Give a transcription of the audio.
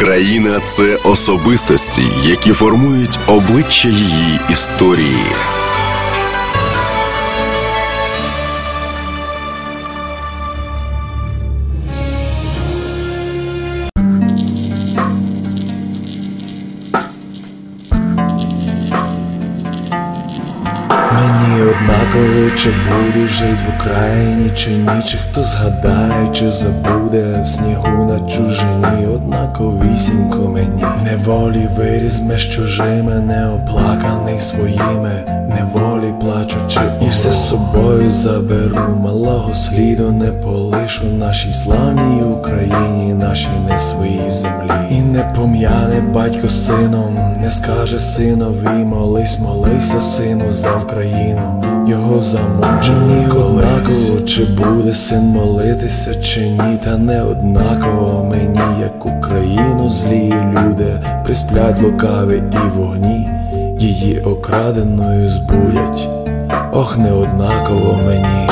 Україна це особистості, які формують обличчя її історії. Однаково, чи буду жить в Україні, чи ні, чи хто згадає, чи забуде в снігу на чужині, однаковісінько мені. Неволі виріс меж чужими, неоплаканий своїми, неволі плачучи, і все з собою заберу, малого сліду не полишу нашій славній Україні, нашій не своїй землі. І не пом'яне батько сином, не скаже синові, молись, молися, сину, за Україну, його замучені однаково, чи буде син молитися, чи ні, та не однаково мені, як Україну, злі люди присплять лукаві і вогні, її окраденою збудять, ох, не однаково мені.